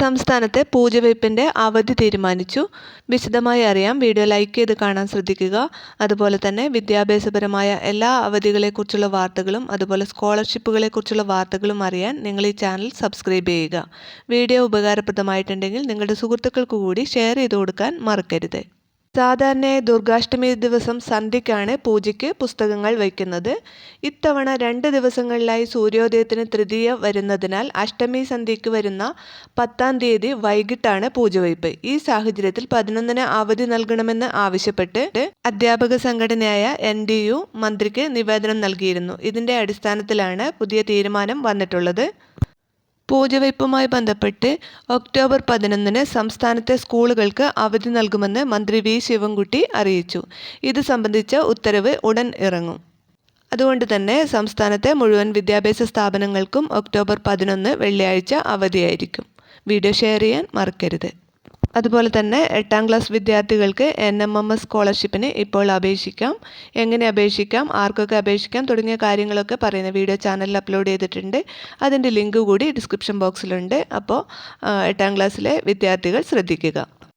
സംസ്ഥാനത്തെ പൂജവെപ്പിന്റെ അവധി തീരുമാനിച്ചു. വിശദമായി അറിയാം. വീഡിയോ ലൈക്ക് ചെയ്ത് കാണാൻ ശ്രദ്ധിക്കുക. അതുപോലെ തന്നെ വിദ്യാഭ്യാസപരമായ എല്ലാ അവധികളെക്കുറിച്ചുള്ള വാർത്തകളും അതുപോലെ സ്കോളർഷിപ്പുകളെക്കുറിച്ചുള്ള വാർത്തകളും അറിയാൻ നിങ്ങൾ ഈ ചാനൽ സബ്സ്ക്രൈബ് ചെയ്യുക. വീഡിയോ ഉപകാരപ്രദമായിട്ടുണ്ടെങ്കിൽ നിങ്ങളുടെ സുഹൃത്തുക്കൾക്ക് കൂടി ഷെയർ ചെയ്ത് കൊടുക്കാൻ മറക്കരുത്. സാധാരണയായി ദുർഗാഷ്ടമി ദിവസം സന്ധ്യയ്ക്കാണ് പൂജയ്ക്ക് പുസ്തകങ്ങൾ വയ്ക്കുന്നത്. ഇത്തവണ രണ്ട് ദിവസങ്ങളിലായി സൂര്യോദയത്തിന് തൃതീയ വരുന്നതിനാൽ അഷ്ടമി സന്ധ്യയ്ക്ക് വരുന്ന പത്താം തീയതി വൈകിട്ടാണ് പൂജ പൂജവയ്പ് ഈ സാഹചര്യത്തിൽ പതിനൊന്നിന് അവധി നൽകണമെന്ന് ആവശ്യപ്പെട്ട് അധ്യാപക സംഘടനയായ എൻ ഡി യു മന്ത്രിക്ക് നിവേദനം നൽകിയിരുന്നു. ഇതിന്റെ അടിസ്ഥാനത്തിലാണ് പുതിയ തീരുമാനം വന്നിട്ടുള്ളത്. പൂജവയ്പുമായി ബന്ധപ്പെട്ട് ഒക്ടോബർ പതിനൊന്നിന് സംസ്ഥാനത്തെ സ്കൂളുകൾക്ക് അവധി നൽകുമെന്ന് മന്ത്രി വി ശിവൻകുട്ടി അറിയിച്ചു. ഇത് സംബന്ധിച്ച ഉത്തരവ് ഉടൻ ഇറങ്ങും. അതുകൊണ്ട് തന്നെ സംസ്ഥാനത്തെ മുഴുവൻ വിദ്യാഭ്യാസ സ്ഥാപനങ്ങൾക്കും ഒക്ടോബർ പതിനൊന്ന് വെള്ളിയാഴ്ച അവധിയായിരിക്കും. വീഡിയോ ഷെയർ ചെയ്യാൻ മറക്കരുത്. അതുപോലെ തന്നെ എട്ടാം ക്ലാസ് വിദ്യാർത്ഥികൾക്ക് എൻ എം എം എസ് സ്കോളർഷിപ്പിന് ഇപ്പോൾ അപേക്ഷിക്കാം. എങ്ങനെ അപേക്ഷിക്കാം? ആർക്കൊക്കെ അപേക്ഷിക്കാം? തുടങ്ങിയ കാര്യങ്ങളൊക്കെ പറയുന്ന വീഡിയോ ചാനലിൽ അപ്ലോഡ് ചെയ്തിട്ടുണ്ട്. അതിന്റെ ലിങ്ക് കൂടി ഡിസ്ക്രിപ്ഷൻ ബോക്സിലുണ്ട് അപ്പോൾ എട്ടാം ക്ലാസ്സിലെ വിദ്യാർത്ഥികൾ ശ്രദ്ധിക്കുക.